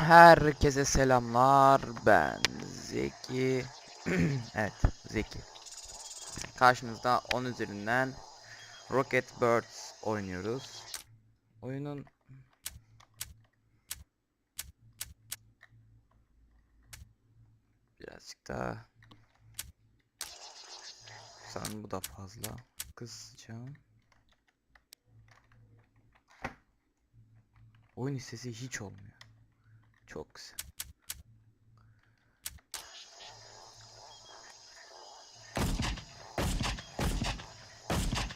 Herkese selamlar. Ben Zeki. evet, Zeki. Karşınızda 10 üzerinden Rocket Birds oynuyoruz. Oyunun birazcık daha sanırım bu da fazla kısacağım. Oyun sesi hiç olmuyor. Çok güzel.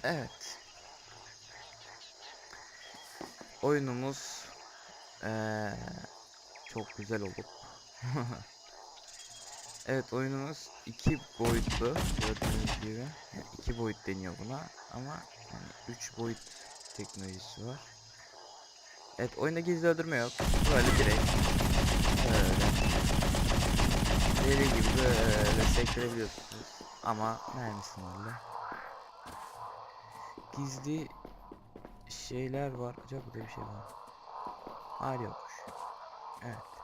Evet. Oyunumuz eee, çok güzel olup. evet oyunumuz iki boyutlu gördüğünüz gibi. Yani iki boyut deniyor buna ama yani üç boyut teknolojisi var. Evet oyunda gizli öldürme yok. Böyle direkt böyle deli gibi böyle sektirebiliyorsunuz. Ama mermisilerle. Gizli şeyler var. Acaba burada bir şey var. Hayır yokmuş. Evet.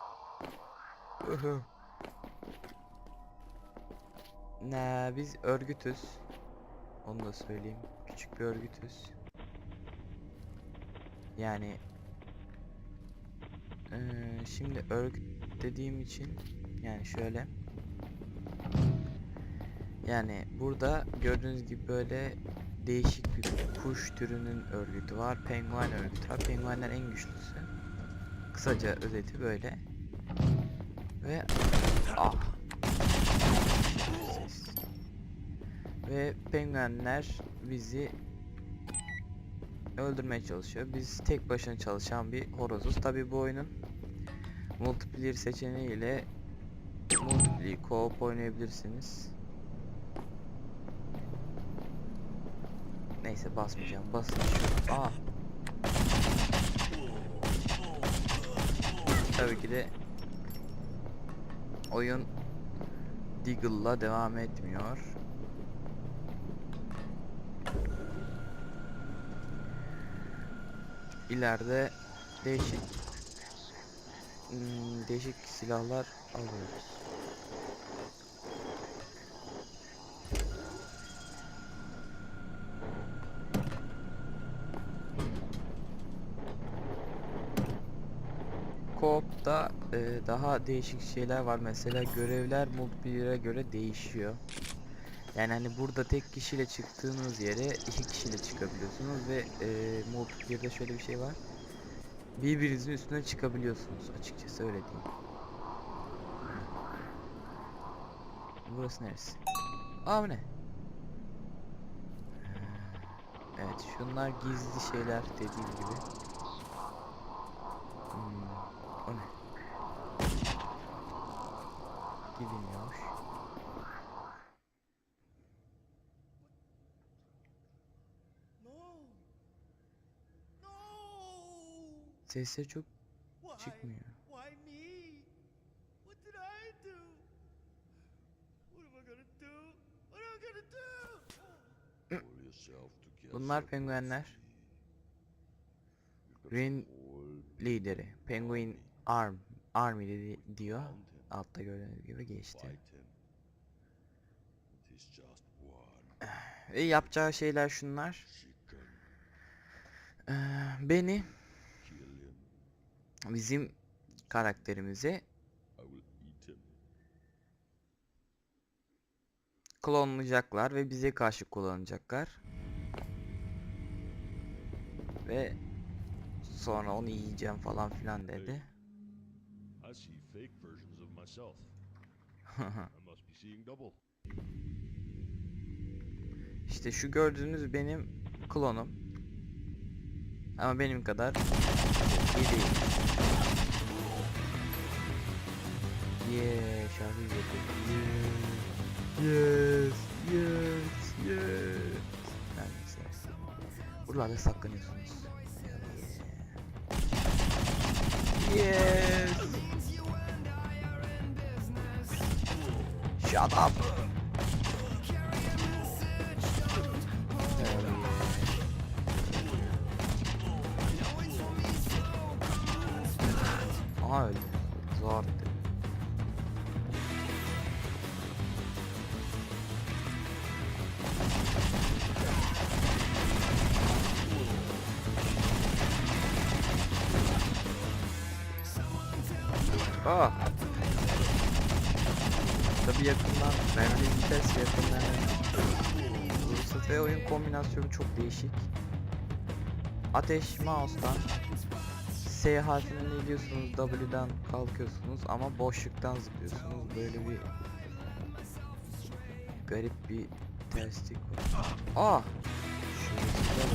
Ne biz örgütüz. Onu da söyleyeyim. Küçük bir örgütüz. Yani Eee, şimdi örgüt dediğim için yani şöyle yani burada gördüğünüz gibi böyle değişik bir kuş türünün örgütü var. Penguen örgütü var. Penguenler en güçlüsü. Kısaca özeti böyle. Ve ah. Ve penguenler bizi öldürmeye çalışıyor. Biz tek başına çalışan bir horozuz. Tabi bu oyunun multiplayer seçeneğiyle multiplayer co-op oynayabilirsiniz. Neyse basmayacağım. Basın şu. Aa. Tabii ki de oyun Deagle'la devam etmiyor. İleride değişik hmm, değişik silahlar alıyoruz. Coop'ta e, daha değişik şeyler var. Mesela görevler multiplayer'e göre değişiyor. Yani hani burada tek kişiyle çıktığınız yere iki kişiyle çıkabiliyorsunuz ve e, multiplayer'de şöyle bir şey var. Birbirinizin üstüne çıkabiliyorsunuz açıkçası öyle diyeyim. Burası neresi? Aa bu ne? Evet şunlar gizli şeyler dediğim gibi. Hmm, o ne? Gidilmiyormuş. No. Pull yourself together. Bunlar penguenler. Green lideri. Penguin Arm. Army dedi, diyor. Altta gördüğünüz gibi geçti. Ve yapacağı şeyler şunlar. Ee, beni. Bizim karakterimizi klonlayacaklar ve bize karşı kullanacaklar. Ve sonra onu yiyeceğim falan filan dedi. İşte şu gördüğünüz benim klonum. Ama benim kadar iyi değil. Yeah, şarkı getirdim. Yes, yes, yes. Her neyse. Buralarda saklanıyorsunuz. Yes. Shut up. Ah. Tabi yakından mermi vites yakından vurursa ve oyun kombinasyonu çok değişik. Ateş mouse'dan S harfinden iniyorsunuz W'den kalkıyorsunuz ama boşluktan zıplıyorsunuz böyle bir garip bir terslik var. Aa! Şöyle.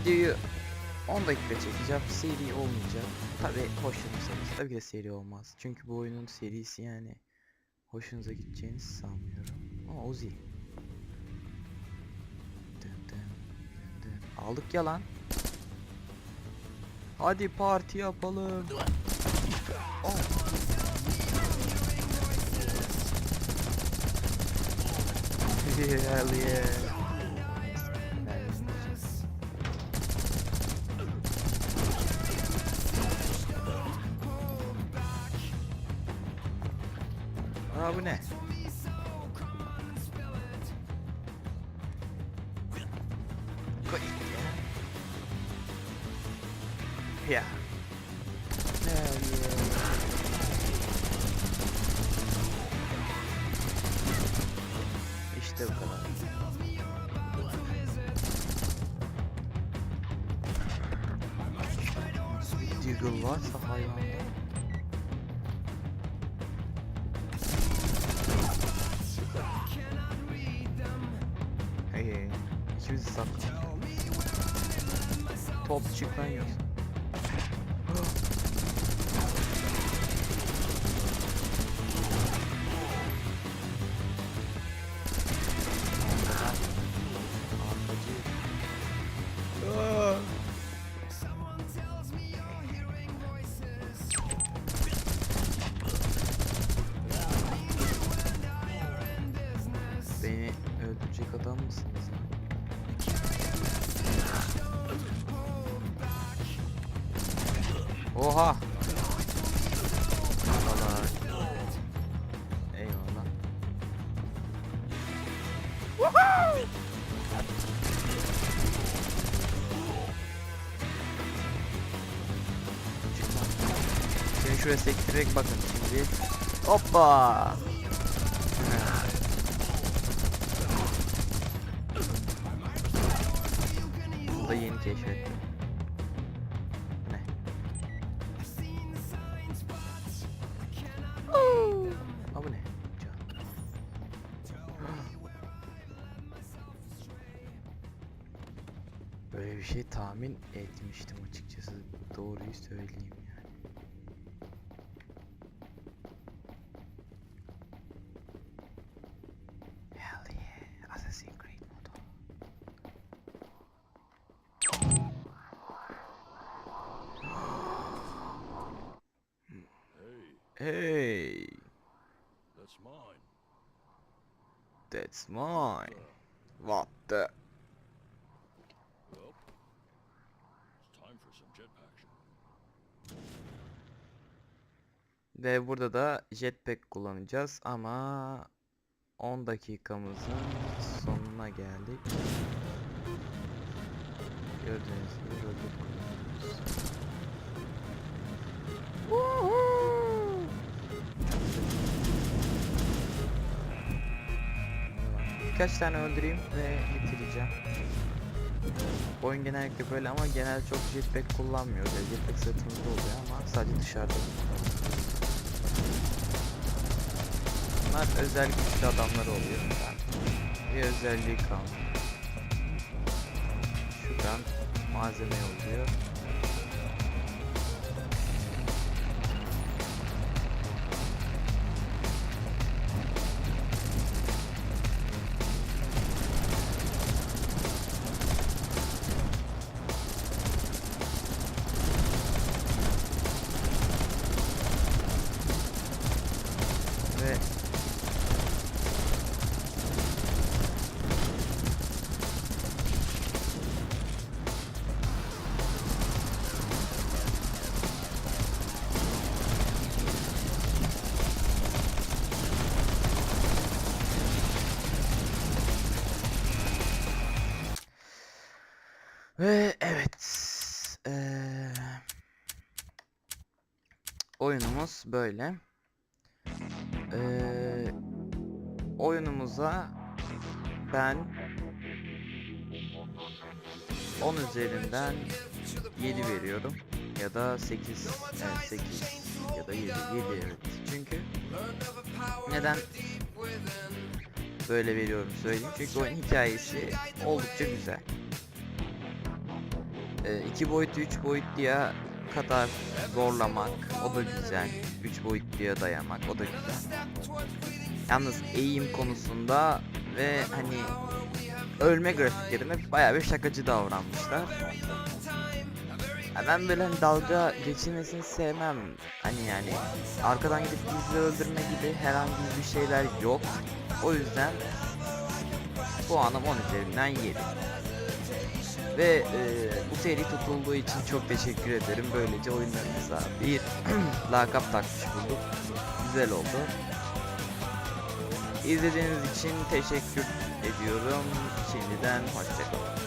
Videoyu 10 dakika çekeceğim. Seri olmayacak. Tabi hoşlanırsanız tabii ki de seri olmaz. Çünkü bu oyunun serisi yani hoşunuza gideceğini sanmıyorum. Ama Uzi. Dın dın dın. Aldık ya lan. Hadi parti yapalım. Oh. Hell yeah. Ya. Hell yeah. İşte bu kadar. Deagle varsa hayvanda. Hey hey. Top çıkan. Oha! Eyvallah. Eyvallah. Şuraya sektirerek bakın şimdi. Hoppa! Bunu da yeni keşfettim. Böyle bir şey tahmin etmiştim açıkçası. Doğruyu söyleyeyim yani. Hell yeah, Assassin's Creed modu. Hey, Hey, that's mine. that's mine. What the? Ve burada da jetpack kullanacağız ama 10 dakikamızın sonuna geldik. Gördüğünüz gibi roket kullanıyoruz. Birkaç tane öldüreyim ve bitireceğim. Oyun genellikle böyle ama genel çok jetpack kullanmıyoruz. Yani jetpack sırtımızda oluyor ama sadece dışarıda. Bunlar özel adamlar oluyor. Bir özelliği kalmıyor. Şuradan malzeme yolluyor. Ve evet. Eee böyle. Ee, oyunumuza ben 10 üzerinden 7 veriyorum ya da 8 evet 8 ya da 7 7 evet çünkü neden böyle veriyorum söyleyeyim çünkü oyun hikayesi oldukça güzel 2 boyutlu 3 boyutluya kadar zorlamak o da güzel 3 boyutluya dayamak o da güzel yalnız eğim konusunda ve hani ölme grafiklerine bayağı bir şakacı davranmışlar. Ya ben böyle hani dalga geçilmesini sevmem. Hani yani arkadan gidip gizli öldürme gibi herhangi bir şeyler yok. O yüzden puanım 10 üzerinden 7. Ve e, bu seri tutulduğu için çok teşekkür ederim. Böylece oyunlarımıza bir lakap takmış bulduk. Güzel oldu. İzlediğiniz için teşekkür ediyorum. Şimdiden hoşçakalın.